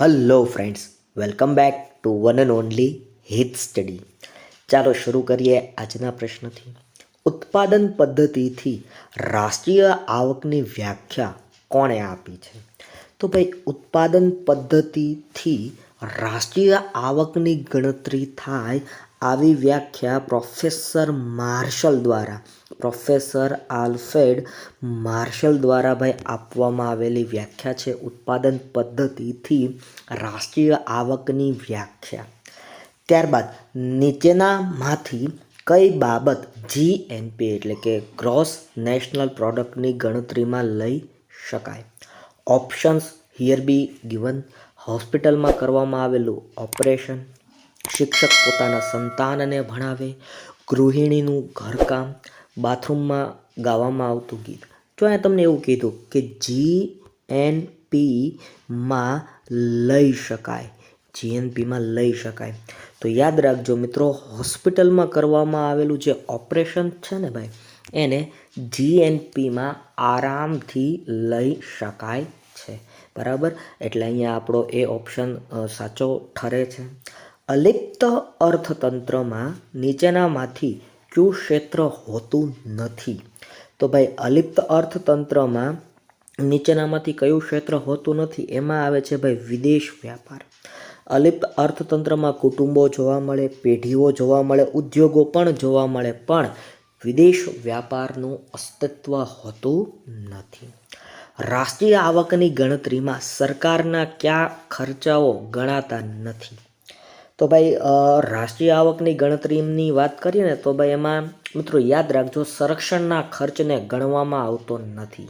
Hello friends welcome back to one and only Hit study ચાલો શરૂ કરીએ આજના પ્રશ્નથી. ઉત્પાદન પદ્ધતિથી રાષ્ટ્રીય આવકની વ્યાખ્યા કોણે આપી છે? તો ભાઈ, ઉત્પાદન પદ્ધતિથી રાષ્ટ્રીય આવકની ગણતરી થાય આવી વ્યાખ્યા પ્રોફેસર માર્શલ દ્વારા, પ્રોફેસર આલ્ફેડ માર્શલ દ્વારા ભાઈ આપવામાં આવેલી વ્યાખ્યા છે ઉત્પાદન પદ્ધતિથી રાષ્ટ્રીય આવકની વ્યાખ્યા. ત્યારબાદ, નીચેનામાંથી કઈ બાબત જીએનપી એટલે કે ગ્રોસ નેશનલ પ્રોડક્ટની ગણતરીમાં લઈ શકાય? ઓપ્શન્સ હિયર બી ગિવન હોસ્પિટલમાં કરવામાં આવેલું ઓપરેશન શિક્ષક પોતાના સંતાનને ભણાવે, ગૃહિણીનું ઘરકામ, બાથરૂમમાં ગાવામાં આવતું ગીત. જો અહીંયા તમને એવું કીધું કે જી એન પીમાં લઈ શકાય જીએનપીમાં લઈ શકાય, તો યાદ રાખજો મિત્રો, હોસ્પિટલમાં કરવામાં આવેલું જે ઓપરેશન છે ને ભાઈ, એને જીએનપીમાં આરામથી લઈ શકાય છે. બરાબર? એટલે અહીંયા આપણો એ ઓપ્શન સાચો ઠરે છે. અલિપ્ત અર્થતંત્રમાં નીચેનામાંથી કયું ક્ષેત્ર હોતું નથી? તો ભાઈ, અલિપ્ત અર્થતંત્રમાં નીચેનામાંથી કયું ક્ષેત્ર હોતું નથી? એમાં આવે છે ભાઈ, વિદેશ વ્યાપાર. અલિપ્ત અર્થતંત્રમાં કુટુંબો જોવા મળે, પેઢીઓ જોવા મળે, ઉદ્યોગો પણ જોવા મળે, પણ વિદેશ વ્યાપારનું અસ્તિત્વ હોતું નથી. રાષ્ટ્રીય આવકની ગણતરીમાં સરકારના કયા ખર્ચાઓ ગણાતા નથી? તો ભાઈ રાષ્ટ્રીય આવકની ગણતરીની વાત કરીએ ને, તો ભાઈ એમાં મિત્રો યાદ રાખજો, સંરક્ષણના ખર્ચને ગણવામાં આવતો નથી.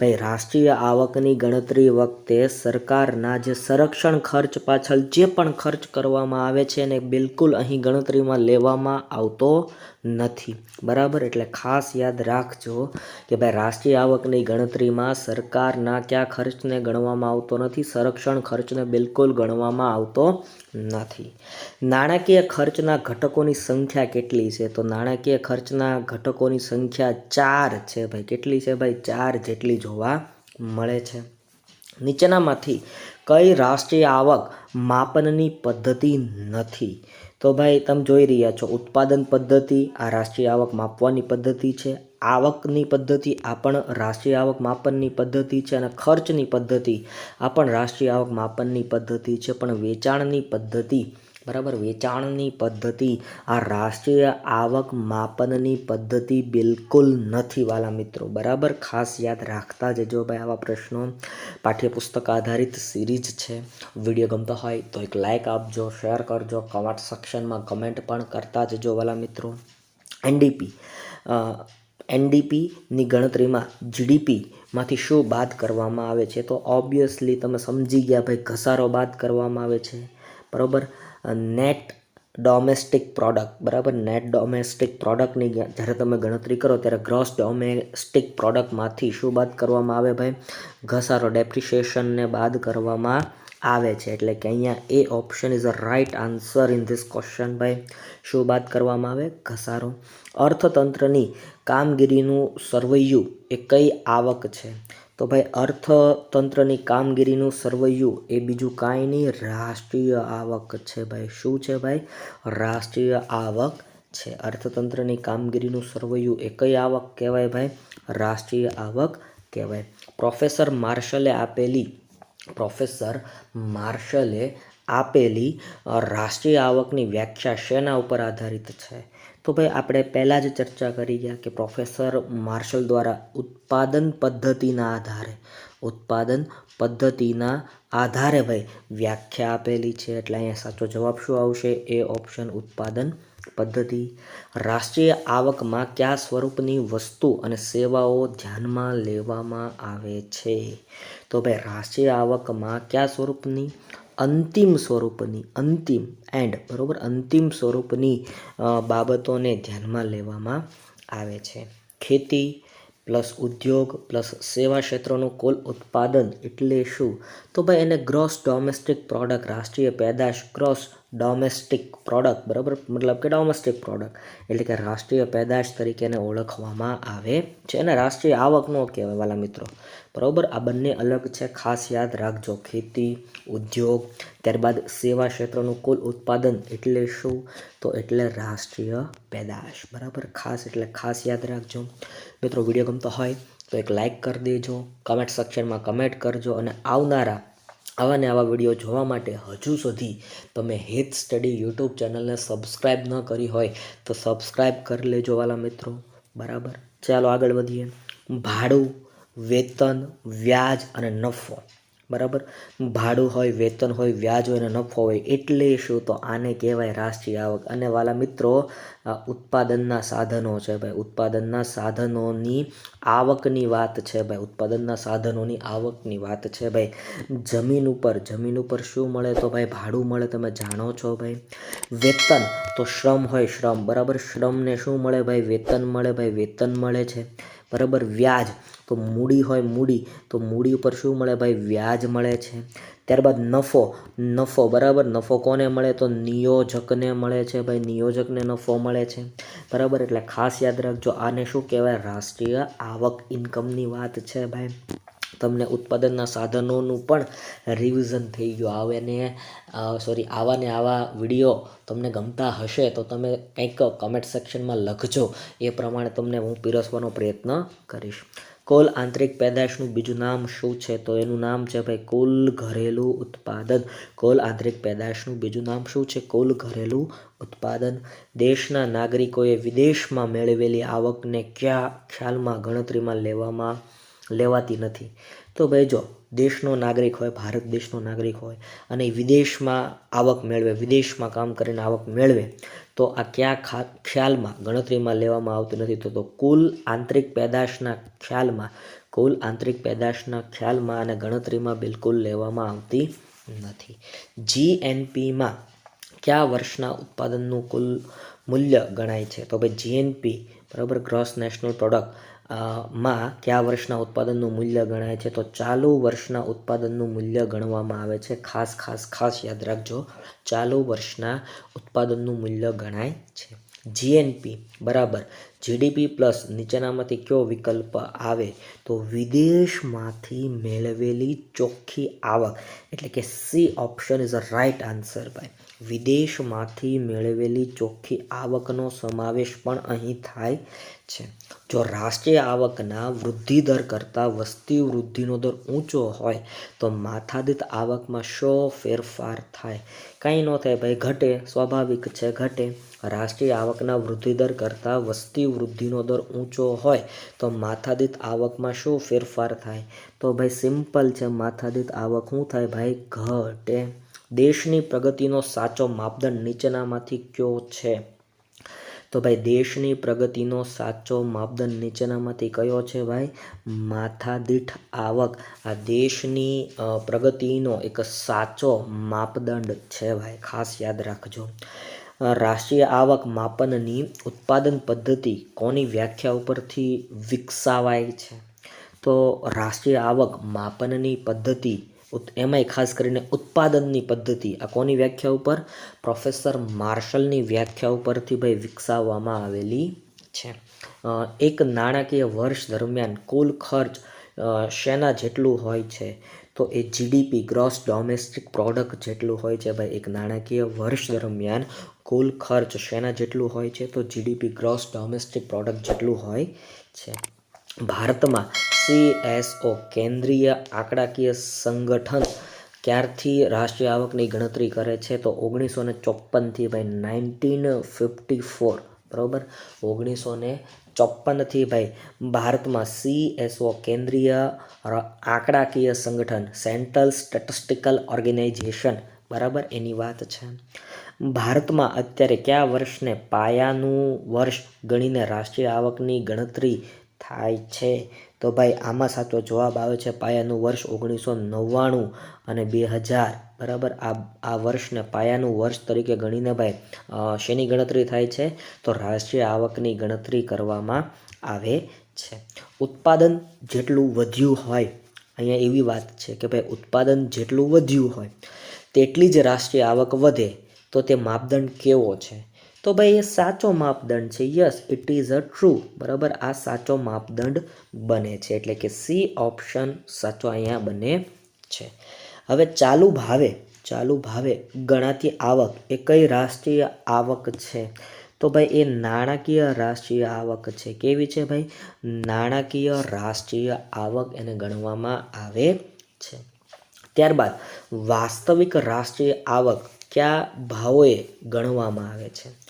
ભાઈ, રાષ્ટ્રીય આવકની ગણતરી વખતે સરકારના જે સંરક્ષણ ખર્ચ પાછળ જે પણ ખર્ચ કરવામાં આવે છે એને બિલકુલ અહીં ગણતરીમાં લેવામાં આવતો નથી. બરાબર? એટલે ખાસ યાદ રાખજો કે ભાઈ, રાષ્ટ્રીય આવકની ગણતરીમાં સરકારના કયા ખર્ચને ગણવામાં આવતો નથી, સંરક્ષણ ખર્ચને બિલકુલ ગણવામાં આવતો નથી. નાણાકીય ખર્ચના ઘટકોની સંખ્યા કેટલી છે? તો નાણાકીય ખર્ચના ઘટકોની સંખ્યા ચાર છે ભાઈ. કેટલી છે ભાઈ? ચાર જેટલી જોવા મળે છે. નીચેનામાંથી કઈ રાષ્ટ્રીય આવક માપનની પદ્ધતિ નથી. તો ભાઈ, તમે જોઈ રહ્યા છો, ઉત્પાદન પદ્ધતિ, આ રાષ્ટ્રીય આવક માપવાની પદ્ધતિ છે. આવકની પદ્ધતિ આ પણ રાષ્ટ્રીય આવક માપનની પદ્ધતિ છે અને ખર્ચની પદ્ધતિ આ પણ રાષ્ટ્રીય આવક માપનની પદ્ધતિ છે. પણ વેચાણની પદ્ધતિ બરાબર? વેચાણની પદ્ધતિ, આ રાષ્ટ્રીય આવક માપનની પદ્ધતિ બિલકુલ નથી વાલા મિત્રો. બરાબર? ખાસ યાદ રાખતા જજો ભાઈ આવા પ્રશ્નો. પાઠ્યપુસ્તક આધારિત સિરીઝ છે. વીડિયો ગમતો હોય તો એક લાઇક આપજો, શેર કરજો, કમેન્ટ સેક્શનમાં કમેન્ટ પણ કરતા જજો વાલા મિત્રો. એનડીપી એનડીપીની ગણતરીમાં જીડીપીમાંથી શું બાદ કરવામાં આવે છે? તો ઓબ્વિયસલી તમે સમજી ગયા ભાઈ, ઘસારો બાદ કરવામાં આવે છે. બરાબર? નેટ ડોમેસ્ટિક પ્રોડક્ટ બરાબર? નેટ ડોમેસ્ટિક પ્રોડક્ટની જ્યારે તમે ગણતરી કરો ત્યારે ગ્રોસ ડોમેસ્ટિક પ્રોડક્ટમાંથી શું બાદ કરવામાં આવે ભાઈ? ઘસારો ડેપ્રિશિએશનને બાદ કરવામાં આવે છે. એટલે કે અહીંયા A option is a right answer in this question ભાઈ. શું બાદ કરવામાં આવે? ઘસારો. અર્થતંત્રની કામગીરીનું સરવૈયું એ કઈ આવક છે? તો ભાઈ અર્થતંત્રની કામગીરીનું સરવૈયું એ બીજું કાંઈ નહીં, રાષ્ટ્રીય આવક છે ભાઈ. શું છે ભાઈ? રાષ્ટ્રીય આવક છે. અર્થતંત્રની કામગીરીનું સરવૈયું એ કઈ આવક કહેવાય ભાઈ? રાષ્ટ્રીય આવક કહેવાય. પ્રોફેસર માર્શલે આપેલી, પ્રોફેસર માર્શલે આપેલી રાષ્ટ્રીય આવકની વ્યાખ્યા શેના ઉપર આધારિત છે? તો ભાઈ આપણે પહેલાં જ ચર્ચા કરી ગયા કે પ્રોફેસર માર્શલ દ્વારા ઉત્પાદન પદ્ધતિના આધારે, ઉત્પાદન પદ્ધતિના આધારે ભાઈ વ્યાખ્યા આપેલી છે. એટલે અહીંયા સાચો જવાબ શું આવશે? એ ઓપ્શન ઉત્પાદન પદ્ધતિ. રાષ્ટ્રીય આવકમાં કયા સ્વરૂપની વસ્તુ અને સેવાઓ ધ્યાનમાં લેવામાં આવે છે? તો ભાઈ રાષ્ટ્રીય આવકમાં કયા સ્વરૂપની અંતિમ સ્વરૂપની, અંતિમ એન્ડ બરાબર? અંતિમ સ્વરૂપની બાબતોને ધ્યાનમાં લેવામાં આવે છે. ખેતી પ્લસ ઉદ્યોગ પ્લસ સેવા ક્ષેત્રનું કુલ ઉત્પાદન એટલે શું? તો ભાઈ એને ગ્રોસ ડોમેસ્ટિક પ્રોડક્ટ રાષ્ટ્રીય પેદાશ ગ્રોસ ડોમેસ્ટિક પ્રોડક્ટ બરાબર? મતલબ કે ડોમેસ્ટિક પ્રોડક્ટ એટલે કે રાષ્ટ્રીય પેદાશ તરીકે એને ઓળખવામાં આવે છે. અને રાષ્ટ્રીય આવકનો કહેવાય વાલા મિત્રો. બરાબર? આ બંને અલગ છે. ખાસ યાદ રાખજો, ખેતી, ઉદ્યોગ, ત્યારબાદ સેવા ક્ષેત્રનું કુલ ઉત્પાદન એટલે શું? તો એટલે રાષ્ટ્રીય પેદાશ. બરાબર? ખાસ એટલે ખાસ યાદ રાખજો. મિત્રો, વીડિયો ગમતો હોય તો એક લાઇક કરી દેજો કમેન્ટ સેક્શનમાં કમેન્ટ કરજો અને આવનારા આવા ને આવા વીડિયો જોવા માટે હજુ સુધી તમે હેત સ્ટડી યુટ્યુબ ચેનલને સબસ્ક્રાઈબ ન કરી હોય તો સબસ્ક્રાઈબ કરી લેજો વાલા મિત્રો. બરાબર? ચાલો આગળ વધીએ. ભાડું વેતન, વ્યાજ અને નફો. બરાબર? ભાડું હોય, વેતન હોય, વ્યાજ હોય અને નફો હોય એટલે શું? તો આને કહેવાય રાષ્ટ્રીય આવક. અને વાલા મિત્રો ઉત્પાદનના સાધનો છે ભાઈ. ઉત્પાદનના સાધનોની આવકની વાત છે ભાઈ. ઉત્પાદનના સાધનોની આવકની વાત છે ભાઈ. જમીન ઉપર જમીન ઉપર શું મળે તો ભાઈ? ભાડું મળે, તમે જાણો છો ભાઈ? વેતન, તો શ્રમ હોય, શ્રમ. બરાબર? શ્રમને શું મળે ભાઈ? વેતન મળે ભાઈ. વેતન મળે છે. બરાબર? વ્યાજ. તો મૂડી હોય મૂડી, તો મૂડી ઉપર શું મળે ભાઈ? વ્યાજ મળે છે. ત્યારબાદ નફો નફો, બરાબર? નફો કોને મળે? તો નિયોજકને મળે છે ભાઈ. નિયોજકને નફો મળે છે. બરાબર? એટલે ખાસ યાદ રાખજો, આને શું કહેવાય? રાષ્ટ્રીય આવક ઇન્કમની વાત છે ભાઈ. તમને ઉત્પાદનના સાધનોનું પણ રિવિઝન થઈ ગયું. આવે ને સોરી આવા ને આવા વીડિયો તમને ગમતા હશે તો તમે કંઈક કમેન્ટ સેક્શનમાં લખજો. એ પ્રમાણે તમને હું પીરસવાનો પ્રયત્ન કરીશ. કુલ આંતરિક પેદાશનું બીજું નામ શું છે? તો એનું નામ છે ભાઈ કુલ ઘરેલું ઉત્પાદન. કુલ આંતરિક પેદાશનું બીજું નામ શું છે? કુલ ઘરેલું ઉત્પાદન. દેશના નાગરિકોએ વિદેશમાં મેળવેલી આવકને કયા ખ્યાલમાં, ગણતરીમાં લેવામાં, લેવાતી નથી. તો ભાઈ જો, દેશનો નાગરિક હોય, ભારત દેશનો નાગરિક હોય અને વિદેશમાં આવક મેળવે, વિદેશમાં કામ કરીને આવક મેળવે તો આ કયા ખ્યાલમાં, ગણતરીમાં લેવામાં આવતું નથી. તો તો કુલ આંતરિક પેદાશના ખ્યાલમાં, કુલ આંતરિક પેદાશના ખ્યાલમાં અને ગણતરીમાં બિલકુલ લેવામાં આવતી નથી. જીએનપીમાં કયા વર્ષના ઉત્પાદનનું કુલ મૂલ્ય ગણાય છે? તો ભાઈ જીએનપી, બરાબર, ગ્રોસ નેશનલ પ્રોડક્ટ માં કયા વર્ષના ઉત્પાદનનું મૂલ્ય ગણાય છે? તો ચાલુ વર્ષના ઉત્પાદનનું મૂલ્ય ગણવામાં આવે છે. ખાસ ખાસ ખાસ યાદ રાખજો. ચાલુ વર્ષના ઉત્પાદનનું મૂલ્ય ગણાય છે. જીએનપી બરાબર. જીડીપી પ્લસ નીચેનામાંથી કયો વિકલ્પ આવે? તો વિદેશમાંથી મેળવેલી ચોખ્ખી આવક. એટલે કે C option is a right answer ભાઈ વિદેશમાંથી મેળવેલી ચોખ્ખી આવકનો સમાવેશ પણ અહીં થાય છે. જો રાષ્ટ્રીય આવકના વૃદ્ધિ દર કરતાં વસ્તી વૃદ્ધિનો દર ઊંચો હોય, તો માથાદીત આવકમાં શો ફેરફાર થાય? કંઈ ન થાય ભાઈ, ઘટે, સ્વાભાવિક છે, ઘટે. રાષ્ટ્રીય આવકના વૃદ્ધિ દર કરતાં વસ્તી વૃદ્ધિનો દર ઊંચો હોય, તો માથાદીત આવકમાં શું ફેરફાર થાય? તો ભાઈ, સિમ્પલ છે, માથાદીત આવક. શું થાય ભાઈ? ઘટે. દેશની પ્રગતિનો સાચો માપદંડ નીચેનામાંથી કયો છે? તો ભાઈ, દેશની પ્રગતિનો સાચો માપદંડ નીચેનામાંથી કયો છે ભાઈ? માથાદીઠ આવક. આ દેશની પ્રગતિનો એક સાચો માપદંડ છે ભાઈ, ખાસ યાદ રાખજો. રાષ્ટ્રીય આવક માપનની ઉત્પાદન પદ્ધતિ કોની વ્યાખ્યા ઉપરથી વિકસાવાય છે? તો રાષ્ટ્રીય આવક માપનની પદ્ધતિ એમાંય ખાસ કરીને ઉત્પાદનની પદ્ધતિ. આ કોની વ્યાખ્યા ઉપર? પ્રોફેસર માર્શલની વ્યાખ્યા ઉપરથી ભાઈ વિકસાવવામાં આવેલી છે. એક નાણાકીય વર્ષ દરમિયાન કુલ ખર્ચ શેના જેટલું હોય છે? તો એ જીડીપી ગ્રોસ ડોમેસ્ટિક પ્રોડક્ટ જેટલું હોય છે ભાઈ. એક નાણાકીય વર્ષ દરમિયાન કુલ ખર્ચ શેના જેટલું હોય છે? તો જીડીપી ગ્રોસ ડોમેસ્ટિક પ્રોડક્ટ જેટલું હોય છે. ભારતમાં સીએસઓ કેન્દ્રીય આંકડાકીય સંગઠન ક્યારથી રાષ્ટ્રીય આવકની ગણતરી કરે છે તો ઓગણીસો ને ચોપ્પનથી ભાઈ નાઇન્ટીન ફિફ્ટી ફોર, બરાબર? ઓગણીસો ને ચોપ્પનથી ભાઈ ભારતમાં સીએસઓ કેન્દ્રીય આંકડાકીય સંગઠન સેન્ટ્રલ સ્ટેટિસ્ટિકલ ઓર્ગેનાઇઝેશન બરાબર? એની વાત છે. ભારતમાં અત્યારે કયા વર્ષને પાયાનું વર્ષ ગણીને રાષ્ટ્રીય આવકની ગણતરી થાય છે. તો ભાઈ, આમાં સાચો જવાબ આવે છે પાયાનું વર્ષ ઓગણીસો નવ્વાણું અને બે હજાર. બરાબર? આ આ વર્ષને પાયાનું વર્ષ તરીકે ગણીને ભાઈ શેની ગણતરી થાય છે? તો રાષ્ટ્રીય આવકની ગણતરી કરવામાં આવે છે. ઉત્પાદન જેટલું વધ્યું હોય, અહીંયા એવી વાત છે કે ભાઈ, ઉત્પાદન જેટલું વધ્યું હોય, તેટલી જ રાષ્ટ્રીય આવક વધે, તો તે માપદંડ કેવો છે? તો ભાઈ એ સાચો માપદંડ છે. Yes it is a true બરાબર? આ સાચો માપદંડ બને છે. એટલે કે સી ઓપ્શન સાચો અહીંયા બને છે. હવે ચાલુ ભાવે ચાલુ ભાવે ગણાતી આવક એ કઈ રાષ્ટ્રીય આવક છે? તો ભાઈ એ નાણાકીય રાષ્ટ્રીય આવક છે. કેવી છે ભાઈ? નાણાકીય રાષ્ટ્રીય આવક એને ગણવામાં આવે છે. ત્યારબાદ વાસ્તવિક રાષ્ટ્રીય આવક કયા ભાવોએ ગણવામાં આવે છે?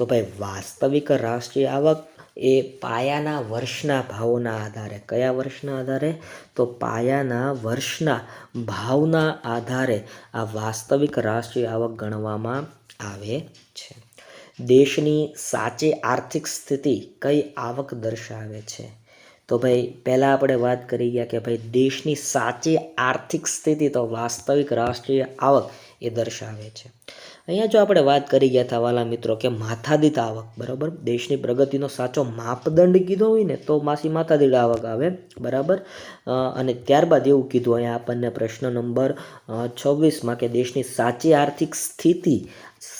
તો ભાઈ વાસ્તવિક રાષ્ટ્રીય આવક એ પાયાના વર્ષના ભાવોના આધારે. કયા વર્ષના આધારે? તો પાયાના વર્ષના ભાવના આધારે આ વાસ્તવિક રાષ્ટ્રીય આવક ગણવામાં આવે છે. દેશની સાચી આર્થિક સ્થિતિ કઈ આવક દર્શાવે છે? તો ભાઈ પહેલાં આપણે વાત કરી ગયા કે ભાઈ દેશની સાચી આર્થિક સ્થિતિ તો વાસ્તવિક રાષ્ટ્રીય આવક એ દર્શાવે છે. અહીંયા જો આપણે વાત કરી ગયા હતા વાલા મિત્રો કે માથાદીઠ આવક, બરાબર? દેશની પ્રગતિનો સાચો માપદંડ કીધો હોય ને, તો માસી માથાદીઠ આવક આવે, બરાબર? અને ત્યારબાદ એવું કીધું અહીંયા આપણને પ્રશ્ન નંબર છવ્વીસમાં કે દેશની સાચી આર્થિક સ્થિતિ,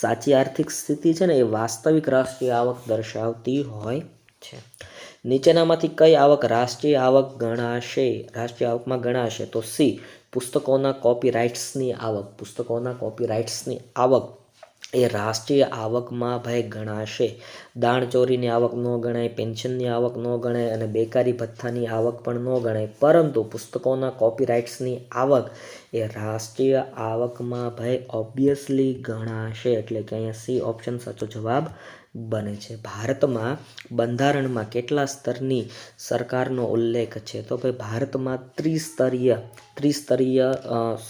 સાચી આર્થિક સ્થિતિ છે ને, એ વાસ્તવિક રાષ્ટ્રીય આવક દર્શાવતી હોય છે. નીચેનામાંથી કઈ આવક રાષ્ટ્રીય આવક ગણાશે? રાષ્ટ્રીય આવકમાં ગણાશે તો સી, પુસ્તકોના કોપીરાઇટ્સની આવક. પુસ્તકોના કોપીરાઇટ્સની આવક એ રાષ્ટ્રીય આવકમાં ભાઈ ગણાશે. દાણચોરીની આવક ન ગણાય, પેન્શનની આવક ન ગણાય અને બેકારી ભથ્થાની આવક પણ ન ગણાય. પરંતુ પુસ્તકોના કોપીરાઇટ્સની આવક એ રાષ્ટ્રીય આવકમાં ભાઈ ઓબ્વિયસલી ગણાશે એટલે કે અહીંયા સી ઓપ્શન સાચો જવાબ બને છે. ભારતમાં બંધારણમાં કેટલા સ્તરની સરકારનો ઉલ્લેખ છે? તો ભાઈ ભારતમાં ત્રિસ્તરીય ત્રિસ્તરીય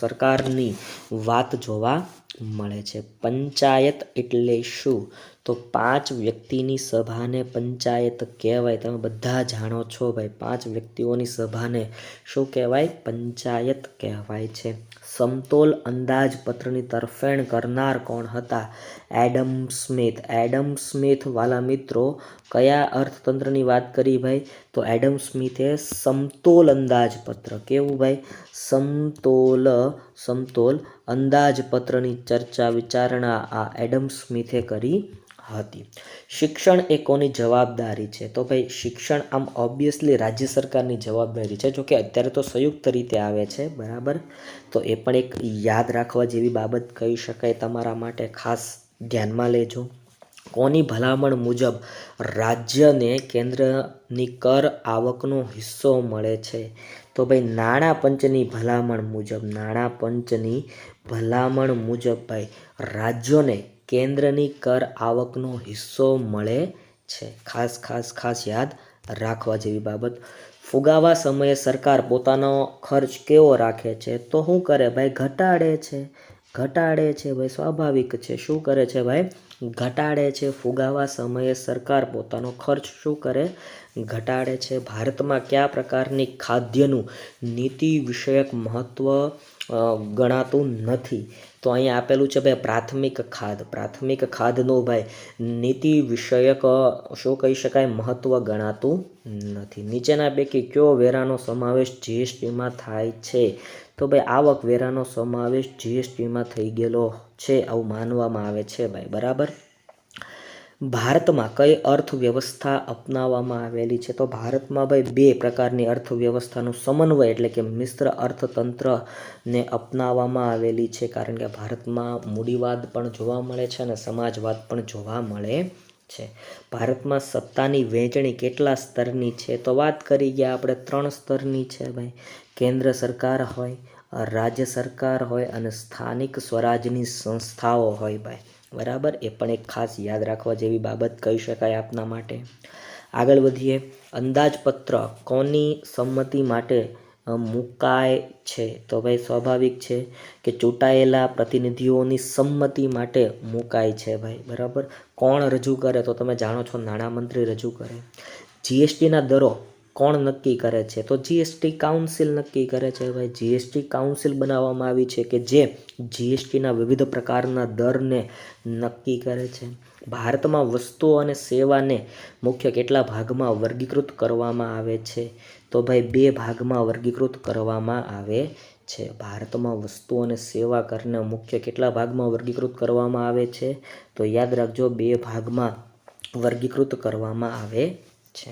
સરકારની વાત જોવા મળે છે. પંચાયત એટલે શું? તો પાંચ વ્યક્તિની સભાને પંચાયત કહેવાય. તમે બધા જાણો છો ભાઈ, પાંચ વ્યક્તિઓની સભાને શું કહેવાય? પંચાયત કહેવાય છે. સમતોલ અંદાજપત્રની તરફેણ કરનાર કોણ હતા? Adam Smith. એડમ સ્મિથ વાલા મિત્રો, કયા અર્થતંત્રની વાત કરી ભાઈ? તો એડમ સ્મિથે સમતોલ અંદાજપત્ર. કેવું ભાઈ? સમતોલ સમતોલ અંદાજપત્રની ચર્ચા વિચારણા આ એડમ સ્મિથે કરી હતી. શિક્ષણ એ કોની જવાબદારી છે? તો ભાઈ, શિક્ષણ આમ ઓબ્વિયસલી રાજ્ય સરકારની જવાબદારી છે. જોકે અત્યારે તો સંયુક્ત રીતે આવે છે, બરાબર? તો એ પણ એક યાદ રાખવા જેવી બાબત કહી શકાય તમારા માટે. ખાસ ધ્યાનમાં લેજો. કોની ભલામણ મુજબ રાજ્યને કેન્દ્રની કર આવકનો હિસ્સો મળે છે? તો ભાઈ, નાણાં પંચની ભલામણ મુજબ, નાણાં પંચની ભલામણ મુજબ ભાઈ, રાજ્યોને કેન્દ્રની કર આવકનો હિસ્સો મળે છે. ખાસ ખાસ ખાસ યાદ રાખવા જેવી બાબત. ફુગાવા સમયે સરકાર પોતાનો ખર્ચ કેવો રાખે છે? તો શું કરે ભાઈ? ઘટાડે છે. ઘટાડે છે ભાઈ. સ્વાભાવિક છે. શું કરે છે ભાઈ? ઘટાડે છે. ફુગાવા સમયે સરકાર પોતાનો ખર્ચ શું કરે? ઘટાડે છે. ભારતમાં કયા પ્રકારની ખાદ્યનું નીતિ વિષયક મહત્ત્વ ગણાતું નથી? તો અહીંયા આપેલું છે ભાઈ પ્રાથમિક ખાદ. પ્રાથમિક ખાદનું ભાઈ નીતિ વિષયક, શું કહી શકાય મહત્ત્વ ગણાતું નથી. નીચેના પૈકી કયો વેરાનો સમાવેશ જીએસટીમાં થાય છે? તો ભાઈ આવક વેરાનો સમાવેશ જીએસટીમાં થઈ ગયેલો છે, આવું માનવામાં આવે છે ભાઈ. બરાબર? ભારતમાં કઈ અર્થવ્યવસ્થા અપનાવવામાં આવેલી છે? તો ભારતમાં ભાઈ બે પ્રકારની અર્થવ્યવસ્થાનું સમન્વય એટલે કે મિશ્ર અર્થતંત્રને અપનાવવામાં આવેલી છે. કારણ કે ભારતમાં મૂડીવાદ પણ જોવા મળે છે અને સમાજવાદ પણ જોવા મળે છે. ભારતમાં સત્તાની વહેંચણી કેટલા સ્તરની છે? તો વાત કરી ગયા આપણે ત્રણ સ્તરની છે ભાઈ. કેન્દ્ર સરકાર હોય, રાજ્ય સરકાર હોય અને સ્થાનિક સ્વરાજની સંસ્થાઓ હોય ભાઈ. બરાબર? એ પણ એક ખાસ યાદ રાખવા જેવી બાબત કહી શકાય આપના માટે. આગળ વધીએ. અંદાજપત્ર કોની સંમતિ માટે મુકાય છે? તો ભાઈ સ્વાભાવિક છે કે ચૂંટાયેલા પ્રતિનિધિઓની સંમતિ માટે મુકાય છે ભાઈ, બરાબર? કોણ રજૂ કરે? તો તમે જાણો છો, નાણામંત્રી રજૂ કરે. જીએસટીના દરો કોણ નક્કી કરે છે? તો જીએસટી કાઉન્સિલ નક્કી કરે છે ભાઈ જીએસટી કાઉન્સિલ બનાવવામાં આવી છે કે જે જીએસટીના વિવિધ પ્રકારના દરને નક્કી કરે છે? ભારતમાં વસ્તુઓ અને સેવાને મુખ્ય કેટલા ભાગમાં વર્ગીકૃત કરવામાં આવે છે? તો ભાઈ બે ભાગમાં વર્ગીકૃત કરવામાં આવે છે. ભારતમાં વસ્તુ અને સેવા કરને મુખ્ય કેટલા ભાગમાં વર્ગીકૃત કરવામાં આવે છે? તો યાદ રાખજો, બે ભાગમાં વર્ગીકૃત કરવામાં આવે છે.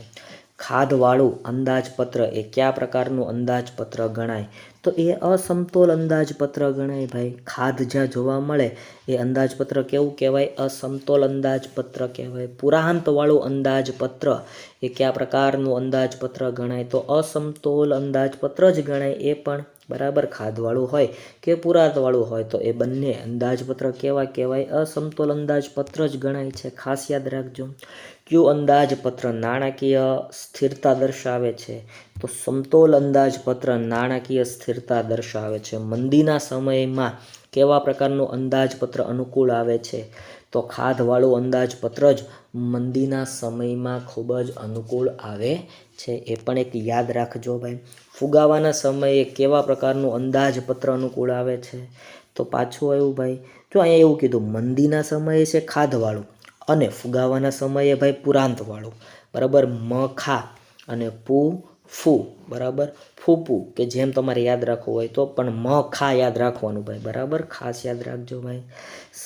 ખાધવાળું અંદાજપત્ર એ કયા પ્રકારનું અંદાજપત્ર ગણાય? તો એ અસમતોલ અંદાજપત્ર ગણાય ભાઈ. ખાધ જ્યાં જોવા મળે એ અંદાજપત્ર કેવું કહેવાય? અસમતોલ અંદાજપત્ર કહેવાય. પુરાંતવાળું અંદાજપત્ર એ કયા પ્રકારનું અંદાજપત્ર ગણાય? તો અસમતોલ અંદાજપત્ર જ ગણાય એ પણ બરાબર ખાધવાળું હોય કે પુરાતવાળું હોય તો એ બંને અંદાજપત્ર કેવા કહેવાય? અસમતોલ અંદાજપત્ર જ ગણાય છે. ખાસ યાદ રાખજો. કયું અંદાજપત્ર નાણાકીય સ્થિરતા દર્શાવે છે? તો સમતોલ અંદાજપત્ર નાણાકીય સ્થિરતા દર્શાવે છે. મંદીના સમયમાં કેવા પ્રકારનું અંદાજપત્ર અનુકૂળ આવે છે? તો ખાધવાળું અંદાજપત્ર જ મંદીના સમયમાં ખૂબ જ અનુકૂળ આવે છે. એ પણ એક યાદ રાખજો ભાઈ. ફુગાવાના સમયે કેવા પ્રકારનું અંદાજપત્ર અનુકૂળ આવે છે? તો પાછું આવ્યું ભાઈ. જો અહીંયા એવું કીધું, મંદીના સમયે છે, ખાધવાળું. અને ફુગાવાના સમયે ભાઈ પુરાંતવાળું. બરાબર? મ ખા અને પુ ફૂ. બરાબર? ફૂપુ, કે જેમ તમારે યાદ રાખવું હોય તો, પણ મ ખા યાદ રાખવાનું ભાઈ. બરાબર? ખાસ યાદ રાખજો ભાઈ.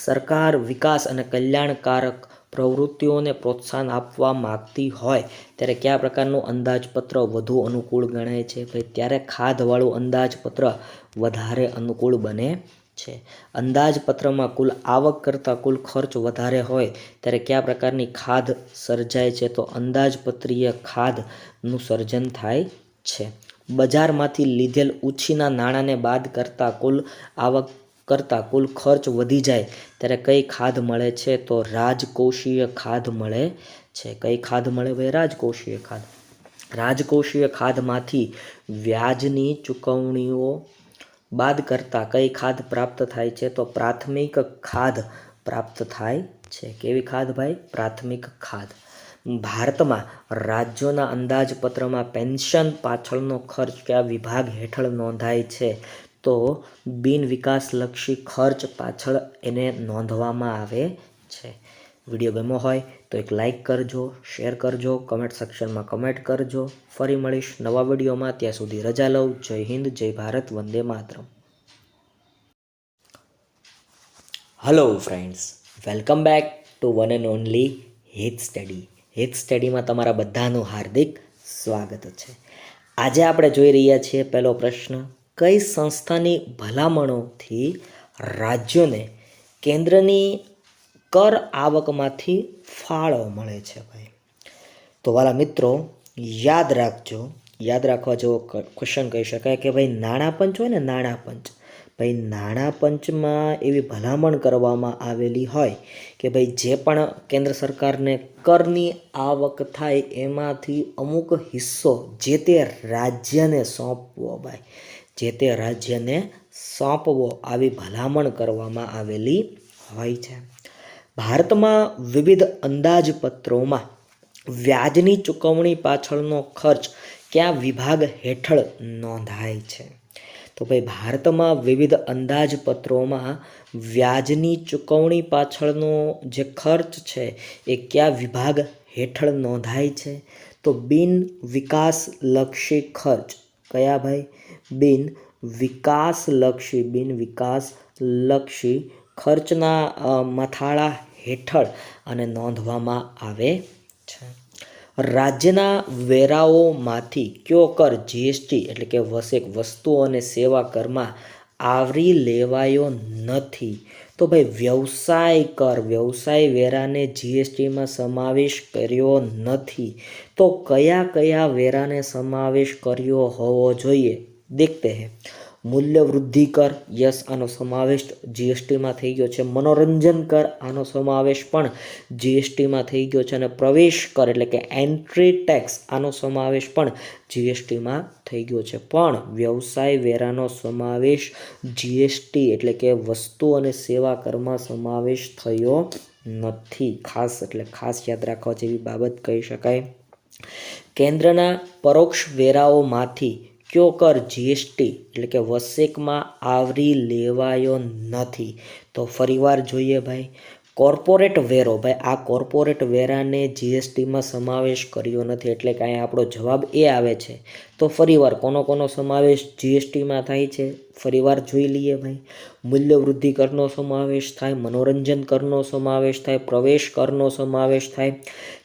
સરકાર વિકાસ અને કલ્યાણકારક પ્રવૃત્તિઓને પ્રોત્સાહન આપવા માગતી હોય, ત્યારે કયા પ્રકારનું અંદાજપત્ર વધુ અનુકૂળ ગણાય છે? ભાઈ, ત્યારે ખાધવાળું અંદાજપત્ર વધારે અનુકૂળ બને છે. અંદાજપત્રમાં કુલ આવક કરતાં કુલ ખર્ચ વધારે હોય ત્યારે કયા પ્રકારની ખાધ સર્જાય છે તો અંદાજપત્રીય ખાધનું સર્જન થાય છે. બજારમાંથી લીધેલ ઉછીના નાણાંને બાદ કરતાં કુલ આવક કરતાં કુલ ખર્ચ વધી જાય ત્યારે કઈ ખાધ મળે છે તો રાજકોષીય ખાધ મળે છે. કઈ ખાધ મળે ભાઈ? રાજકોષીય ખાધ રાજકોષીય ખાધમાંથી વ્યાજની ચૂકવણીઓ બાદ કરતાં કઈ ખાધ પ્રાપ્ત થાય છે? તો પ્રાથમિક ખાદ પ્રાપ્ત થાય છે. કેવી ખાધ ભાઈ? પ્રાથમિક ખાધ ભારતમાં રાજ્યોના અંદાજપત્રમાં પેન્શન પાછળનો ખર્ચ કયા વિભાગ હેઠળ નોંધાય છે? તો બિન વિકાસલક્ષી ખર્ચ પાછળ એને નોંધવામાં આવે છે. વીડિયો ગમ્યો હોય તો એક લાઇક કરજો શેર કરજો કમેન્ટ સેક્શનમાં કમેન્ટ કરજો. ફરી મળીશ નવા વિડીયોમાં ત્યાં સુધી રજા લઉં. જય હિન્દ, જય Bharat, Vande Mataram. Hello friends welcome back to one and only Hit study Hit સ્ટડીમાં તમારા બધાનું હાર્દિક સ્વાગત છે. આજે આપણે જોઈ રહ્યા છીએ પહેલો પ્રશ્ન. કઈ સંસ્થાની ભલામણોથી રાજ્યોને કેન્દ્રની કર આવકમાંથી ફાળો મળે છે ભાઈ. તો વાલા મિત્રો, યાદ રાખજો, યાદ રાખવા જેવો ક્વેશ્ચન કહી શકાય કે ભાઈ નાણાં પંચ હોય ને નાણાં પંચ? ભાઈ નાણાં પંચમાં એવી ભલામણ કરવામાં આવેલી હોય કે ભાઈ જે પણ કેન્દ્ર સરકારને કરની આવક થાય એમાંથી અમુક હિસ્સો જે તે રાજ્યને સોંપવો ભાઈ. જે તે રાજ્યને સોંપવો, આવી ભલામણ કરવામાં આવેલી હોય છે. ભારતમાં વિવિધ અંદાજપત્રોમાં વ્યાજની ચૂકવણી પાછળનો ખર્ચ કયા વિભાગ હેઠળ નોંધાય છે? તો ભાઈ, ભારતમાં વિવિધ અંદાજપત્રોમાં વ્યાજની ચૂકવણી પાછળનો જે ખર્ચ છે એ કયા વિભાગ હેઠળ નોંધાય છે? તો બિન વિકાસલક્ષી ખર્ચ કયા ભાઈ? બિન વિકાસલક્ષી બિન વિકાસલક્ષી ખર્ચના મથાળા હેઠળ અને નોંધવામાં આવે છે. રાજ્યના વેરાઓમાંથી કયો કર જીએસટી એટલે કે વસેક વસ્તુઓ અને સેવા કરમાં આવરી લેવાયો નથી? તો ભાઈ, વ્યવસાય કર, વ્યવસાય વેરાને જીએસટીમાં સમાવેશ કર્યો નથી. તો કયા કયા વેરાને સમાવેશ કર્યો હોવો જોઈએ? દેખતે હે. મૂલ્ય વૃદ્ધિ કર યસ, આનો સમાવેશ જીએસટીમાં થઈ ગયો છે. મનોરંજન કર આનો સમાવેશ પણ જીએસટીમાં થઈ ગયો છે. અને પ્રવેશ કર એટલે કે એન્ટ્રી ટેક્સ આનો સમાવેશ પણ જીએસટીમાં થઈ ગયો છે. પણ વ્યવસાય વેરાનો સમાવેશ જીએસટી એટલે કે વસ્તુ અને સેવા કરમાં સમાવેશ થયો નથી. ખાસ એટલે ખાસ યાદ રાખવા જેવી બાબત કહી શકાય. કેન્દ્રના પરોક્ષ વેરાઓમાંથી કયો કર જીએસટી એટલે કે વસેકમાં આવરી લેવાયો નથી. તો ફરીવાર જોઈએ ભાઈ કોર્પોરેટ વેરો, ભાઈ, આ કોર્પોરેટ વેરાને જીએસટીમાં સમાવેશ કર્યો નથી, એટલે કે અહીંયા આપણો જવાબ એ આવે છે. તો ફરીવાર, કોનો કોનો સમાવેશ જીએસટીમાં થાય છે? ફરીવાર જોઈ લઈએ, ભાઈ. મૂલ્યવૃદ્ધિ કરનો સમાવેશ થાય, મનોરંજન કરનો સમાવેશ થાય, પ્રવેશ કરનો સમાવેશ થાય,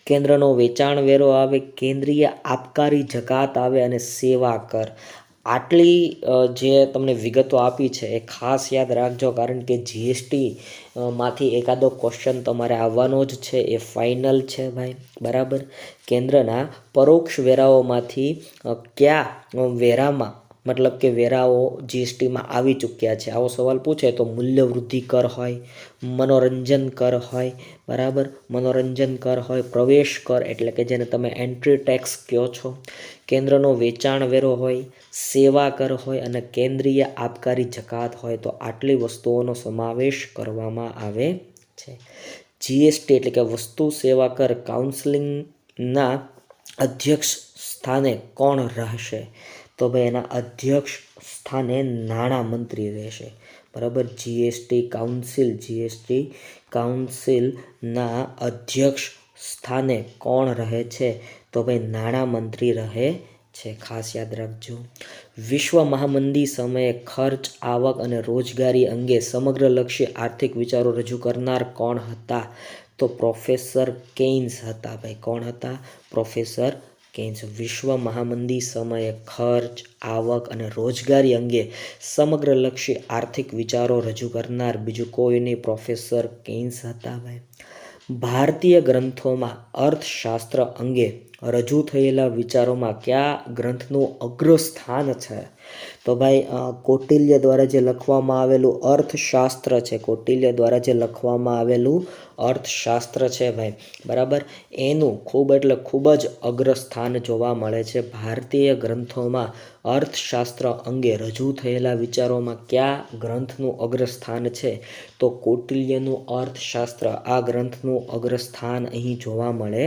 કેન્દ્રનો વેચાણ વેરો આવે, કેન્દ્રીય આબકારી જકાત આવે અને સેવા કર. આટલી જે તમને વિગતો આપી છે, એ ખાસ યાદ રાખજો, કારણ કે જીએસટી માંથી એકાદો ક્વેશ્ચન તમારે આવવાનો જ છે. એ ફાઇનલ છે ભાઈ. બરાબર? કેન્દ્રના પરોક્ષ વેરાઓમાંથી કયા વેરામાં, મતલબ કે વેરાઓ જીએસટીમાં આવી ચૂક્યા છે? આવો સવાલ પૂછે તો મૂલ્યવૃદ્ધિ કર હોય, મનોરંજન કર હોય, બરાબર? મનોરંજન કર હોય, પ્રવેશ કર, એટલે કે જેને તમે એન્ટ્રી ટેક્સ કહો છો. કેન્દ્રનો વેચાણ વેરો હોય, સેવા કર હોય અને કેન્દ્રીય આબકારી જકાત હોય તો આટલી વસ્તુઓનો સમાવેશ કરવામાં આવે છે. જીએસટી એટલે કે વસ્તુ સેવા કર કાઉન્સિલિંગના અધ્યક્ષ સ્થાને કોણ રહેશે? તો ભાઈ એના અધ્યક્ષ સ્થાને નાણામંત્રી રહેશે. બરાબર? જીએસટી કાઉન્સિલ, જીએસટી કાઉન્સિલના અધ્યક્ષ સ્થાને કોણ રહે છે? તો ભાઈ નાણામંત્રી રહે છે. ખાસ યાદ રાખજો. વિશ્વ મહામંદી સમયે ખર્ચ, આવક અને રોજગારી અંગે સમગ્રલક્ષી આર્થિક વિચારો રજૂ કરનાર કોણ હતા? તો પ્રોફેસર કેઇન્સ હતા. ભાઈ, કોણ હતા? Professor Keynes. વિશ્વ મહામંદી સમયે ખર્ચ, આવક અને રોજગારી અંગે સમગ્રલક્ષી આર્થિક વિચારો રજૂ કરનાર બીજું કોઈ નહીં પ્રોફેસર કેઇન્સ હતા, ભાઈ? ભારતીય ગ્રંથોમાં અર્થશાસ્ત્ર અંગે રજૂ થયેલા વિચારોમાં કયા ગ્રંથનું અગ્રસ્થાન છે? તો ભાઈ કૌટિલ્ય દ્વારા જે લખવામાં આવેલું અર્થશાસ્ત્ર છે, કૌટિલ્ય દ્વારા જે લખવામાં આવેલું અર્થશાસ્ત્ર છે ભાઈ, બરાબર? એનું ખૂબ એટલે ખૂબ જ અગ્રસ્થાન જોવા મળે છે. ભારતીય ગ્રંથોમાં અર્થશાસ્ત્ર અંગે રજૂ થયેલા વિચારોમાં કયા ગ્રંથનું અગ્રસ્થાન છે? તો કૌટિલ્યનું અર્થશાસ્ત્ર આ ગ્રંથનું અગ્રસ્થાન અહીં જોવા મળે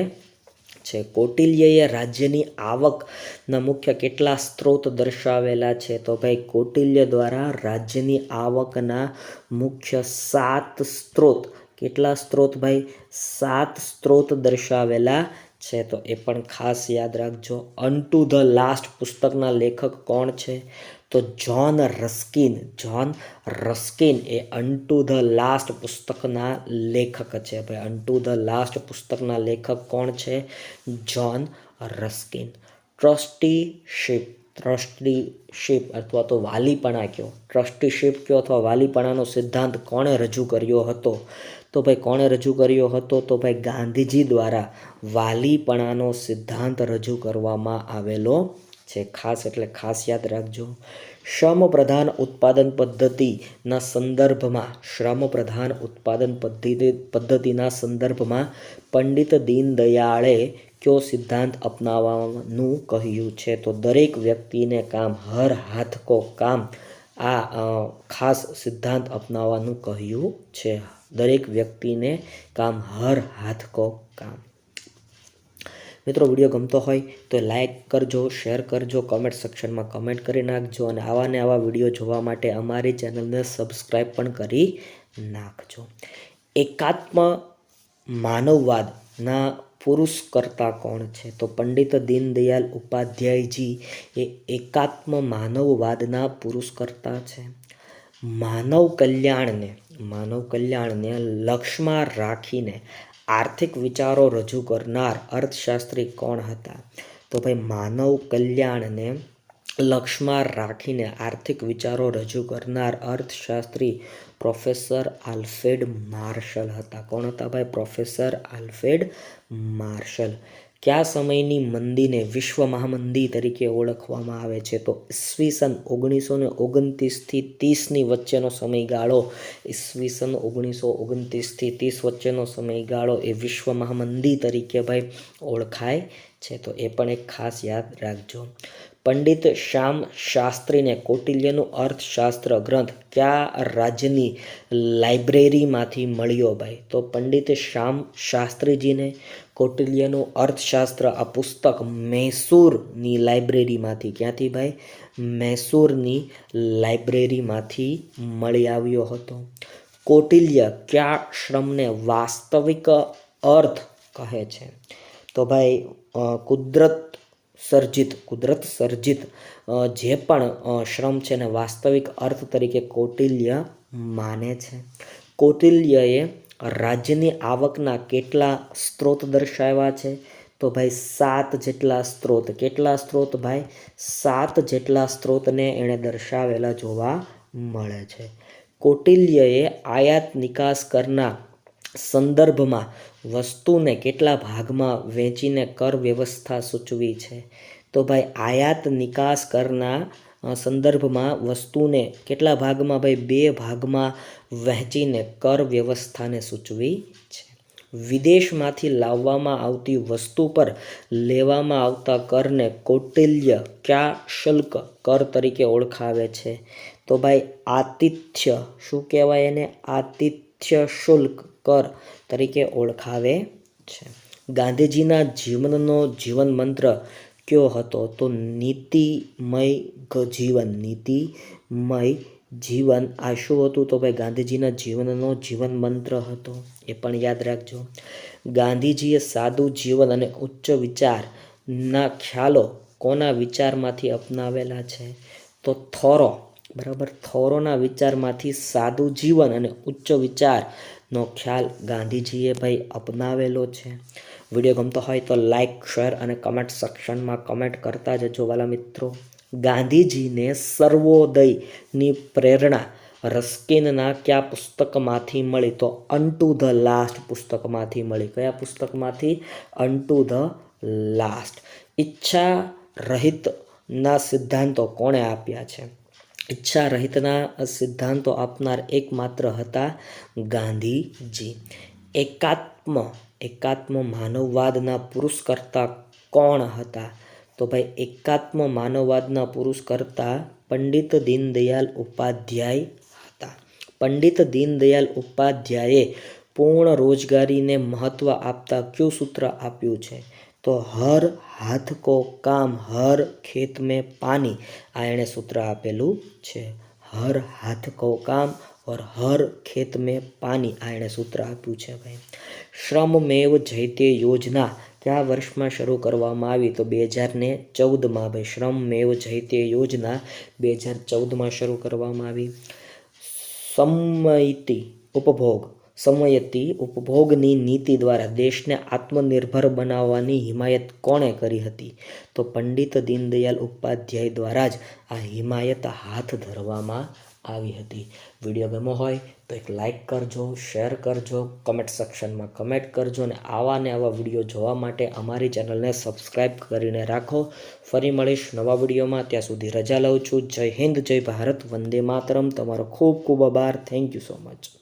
છે. કૌટિલ્યએ રાજ્યની આવકના મુખ્ય કેટલા સ્ત્રોત દર્શાવેલા છે? તો ભાઈ, કૌટિલ્ય દ્વારા રાજ્યની આવકના મુખ્ય સાત સ્ત્રોત. કેટલા સ્ત્રોત ભાઈ? સાત સ્ત્રોત દર્શાવેલા છે. તો એ પણ ખાસ યાદ રાખજો. અનટુ ધ લાસ્ટ પુસ્તકના લેખક કોણ છે? તો જ્હોન રસ્કિન જ્હોન રસ્કિન એ અનટુ ધ લાસ્ટ પુસ્તકના લેખક છે. ભાઈ અનટુ ધ લાસ્ટ પુસ્તકના લેખક કોણ છે? જ્હોન રસ્કિન ટ્રસ્ટીશીપ ટ્રસ્ટીશીપ અથવા તો વાલીપણા કયો? ટ્રસ્ટીશીપ કયો અથવા વાલીપણાનો સિદ્ધાંત કોણે રજૂ કર્યો હતો? તો ભાઈ, કોણે રજૂ કર્યો હતો? તો ભાઈ, ગાંધીજી દ્વારા વાલીપણાનો સિદ્ધાંત રજૂ કરવામાં આવેલો છે. ખાસ એટલે ખાસ યાદ રાખજો. શ્રમ પ્રધાન ઉત્પાદન પદ્ધતિના સંદર્ભમાં શ્રમ પ્રધાન ઉત્પાદન પદ્ધતિ, પદ્ધતિના સંદર્ભમાં પંડિત દીનદયાળે કયો સિદ્ધાંત અપનાવવાનું કહ્યું છે? તો દરેક વ્યક્તિને કામ, હર હાથ કો કામ આ ખાસ સિદ્ધાંત અપનાવવાનું કહ્યું છે. દરેક વ્યક્તિને કામ, હર હાથ કો કામ. મિત્રો, વીડિયો ગમતો હોય તો લાઇક કરજો શેર કરજો કમેન્ટ સેક્શનમાં કમેન્ટ કરી નાખજો અને આવા ને આવા વીડિયો જોવા માટે અમારી ચેનલને સબસ્ક્રાઈબ પણ કરી નાખજો. એકાત્મ માનવવાદના પુરુષ કરતા કોણ છે? તો પંડિત દીનદયાલ ઉપાધ્યાયજી એ એકાત્મ માનવવાદના પુરુષ કરતા છે. માનવ કલ્યાણને માનવ કલ્યાણને લક્ષ્યમાં રાખીને આર્થિક વિચારો રજૂ કરનાર અર્થશાસ્ત્રી કોણ હતા? તો ભાઈ માનવ કલ્યાણને લક્ષમાં રાખીને આર્થિક વિચારો રજૂ કરનાર અર્થશાસ્ત્રી પ્રોફેસર આલ્ફેડ માર્શલ હતા. કોણ હતા ભાઈ? પ્રોફેસર આલ્ફેડ માર્શલ. કયા સમયની મંદીને વિશ્વ મહામંદી તરીકે ઓળખવામાં આવે છે? તો ઈસવીસન ઓગણીસો ને ઓગણત્રીસથી ત્રીસની વચ્ચેનો સમયગાળો ઈસવીસન ઓગણીસો ઓગણત્રીસથી ત્રીસ વચ્ચેનો સમયગાળો એ વિશ્વ મહામંદી તરીકે ભાઈ ઓળખાય છે. તો એ પણ એક ખાસ યાદ રાખજો. પંડિત શ્યામ શાસ્ત્રીને કૌટિલ્યનું અર્થશાસ્ત્ર ગ્રંથ કયા રાજ્યની લાઇબ્રેરીમાંથી મળ્યો ભાઈ? તો પંડિત શ્યામ શાસ્ત્રીજીને કૌટિલ્યનું અર્થશાસ્ત્ર આ પુસ્તક મૈસૂરની લાઇબ્રેરીમાંથી, ક્યાંથી ભાઈ? મૈસૂરની લાઇબ્રેરીમાંથી મળી આવ્યો હતો. કૌટિલ્ય કયા શ્રમને વાસ્તવિક અર્થ કહે છે? તો ભાઈ કુદરત સર્જિત કુદરત સર્જિત જે પણ શ્રમ છે ને વાસ્તવિક અર્થ તરીકે કૌટિલ્ય માને છે. કૌટિલ્યએ રાજ્યની આવકના કેટલા સ્ત્રોત દર્શાવ્યા છે? તો ભાઈ, સાત જેટલા સ્ત્રોત. કેટલા સ્ત્રોત ભાઈ? સાત જેટલા સ્ત્રોતને એણે દર્શાવેલા જોવા મળે છે. કૌટિલ્યએ આયાત નિકાસ કરના સંદર્ભમાં વસ્તુને કેટલા ભાગમાં વહેંચીને કર વ્યવસ્થા સૂચવી છે? તો ભાઈ, આયાત નિકાસ કરના સંદર્ભમાં વસ્તુને કેટલા ભાગમાં ભાઈ? બે ભાગમાં વહેંચીને કર વ્યવસ્થાને સૂચવી છે. વિદેશમાંથી લાવવામાં આવતી વસ્તુ પર લેવામાં આવતા કરને કૌટિલ્ય ક્યા શુલ્ક કર તરીકે ઓળખાવે છે? તો ભાઈ, આતિથ્ય, શું કહેવાય એને? આતિથ્ય શુલ્ક કર તરીકે ઓળખાવે છે. ગાંધીજીના જીવનનો જીવન મંત્ર કયો હતો તો નીતિમય જીવન નીતિમય જીવન આ શું હતું તો ભાઈ ગાંધીજીના જીવનનો જીવન મંત્ર હતો. એ પણ યાદ રાખજો. ગાંધીજીએ સાદું જીવન અને ઉચ્ચ વિચારના ખ્યાલો કોના વિચારમાંથી અપનાવેલા છે? તો થોરો, બરાબર? થોરોના વિચારમાંથી સાદું જીવન અને ઉચ્ચ વિચારનો ખ્યાલ ગાંધીજીએ ભાઈ અપનાવેલો છે. વીડિયો ગમતો હોય તો લાઇક શેર અને કમેન્ટ સેક્શનમાં કમેન્ટ કરતા જજો વાલા મિત્રો. ગાંધીજીને સર્વોદયની પ્રેરણા રસ્કિનના કયા પુસ્તકમાંથી મળી? તો અનટુ ધ લાસ્ટ પુસ્તકમાંથી મળી. કયા પુસ્તકમાંથી? અનટુ ધ લાસ્ટ ઈચ્છા રહિતના સિદ્ધાંતો કોણે આપ્યા છે? ઈચ્છા રહિતના સિદ્ધાંતો આપનાર એકમાત્ર હતા ગાંધીજી. એકાત્મ એકાત્મ માનવવાદના પુરુષ કરતા કોણ હતા? તો ભાઈ એકાત્મ માનવવાદના પુરુષ કરતા પંડિત દીનદયાલ ઉપાધ્યાય હતા. પંડિત દીનદયાલ ઉપાધ્યાયે પૂર્ણ રોજગારીને મહત્વ આપતા કયું સૂત્ર આપ્યું છે? તો હર હાથ કો કામ, હર ખેત મેં પાણી આ એણે સૂત્ર આપેલું છે. હર હાથ કો કામ ઓર હર ખેત મેં પાણી આ એણે સૂત્ર આપ્યું છે ભાઈ. શ્રમમેવ જયતે યોજના. કયા વર્ષમાં શરૂ કરવામાં આવી? તો બે હજાર ને ચૌદમાં ભાઈ. શ્રમમેવ જયતે યોજના બે હજાર ચૌદમાં શરૂ કરવામાં આવી. સમયતિ ઉપભોગ. સમયતી ઉપભોગની નીતિ દ્વારા દેશને આત્મનિર્ભર બનાવવાની હિમાયત કોણે કરી હતી? તો પંડિત દીનદયાલ ઉપાધ્યાય દ્વારા જ આ હિમાયત હાથ ધરવામાં આવી હતી. વીડિયો ગમો હોય તો એક લાઇક કરજો શેર કરજો કમેન્ટ સેક્શનમાં કમેન્ટ કરજો અને આવા ને આવા વીડિયો જોવા માટે અમારી ચેનલને સબસ્ક્રાઈબ કરીને રાખો. ફરી મળીશ નવા વિડીયોમાં ત્યાં સુધી રજા લઉં છું. જય હિન્દ, જય ભારત. વંદે માતરમ. તમારો ખૂબ ખૂબ આભાર. Thank you so much